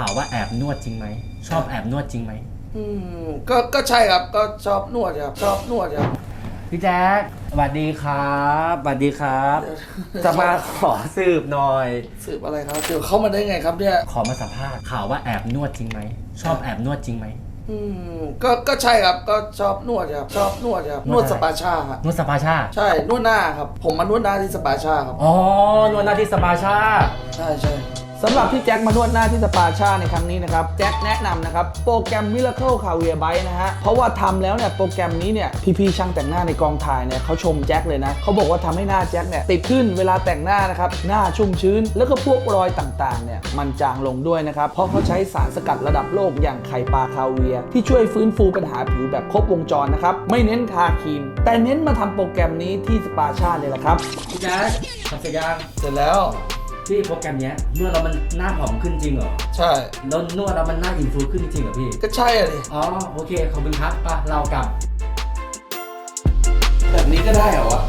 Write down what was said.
ข่าวว่าแอบนวดจริงไหม ชอบแอบนวดจริงไหม อืมก็ก็ใช่ครับก็ชอบนวดครับชอบนวดครับ พี่แจ๊คสวัสดีครับสวัสดีครับ จะมาขอสืบหน่อย สืบอะไรครับสืบเข้ามาได้ไงครับเนี่ย ขอมาสัมภาษณ์ข่าวว่าแอบนวดจริงไหม ชอบแอบนวดจริงไหม อืมก็ก็ใช่ครับก็ชอบนวดครับชอบนวดครับนนววดดอะไร สปาชาครับนวดสปาชา ใช่นวดหน้าครับ ผมมานวดหน้าที่สปาชาครับ อ๋อนวดหน้าที่สปาชา ใช่ใช่ สำหรับที่แจ็คมานวดหน้าที่สปาชาในครั้งนี้นะครับ แจ็คแนะนำนะครับ โปรแกรม Miracle c a v i a r Bite นะฮะ เพราะว่าทำแล้วเนี่ยโปรแกรมนี้เนี่ยพี่ๆช่างแต่งหน้าในกองถ่ายเนี่ยเขาชมแจ็คเลยนะเขาบอกว่าทำให้หน้าแจ็คเนี่ยติดขึ้นเวลาแต่งหน้านะครับ หน้าชุ่มชื้น แล้วก็พวกรอยต่างๆเนี่ยมันจางลงด้วยนะครับ เพราะเขาใช้สารสกัดระดับโลกอย่างไข่ปลาคาเวีย ที่ช่วยฟื้นฟูปัญหาผิวแบบครบวงจรนะครับไม่เน้นทาครีม แต่เน้นมาทำโปรแกรมนี้ที่สปาชาเลยละครับพี่แจ๊คทำเสร็จยังเสร็จแล้ว พี่โปรแกรมเนี้ยนวดแล้วมันหน้าผอมขึ้นจริงเหรอใช่ แล้วนวดแล้วมันหน้าอินฟูขึ้นจริงเหรอพี่ ก็ใช่อะดิอ๋อโอเคขอบคุณครับป่ะเรากลับ แบบนี้ก็ได้เหรอวะ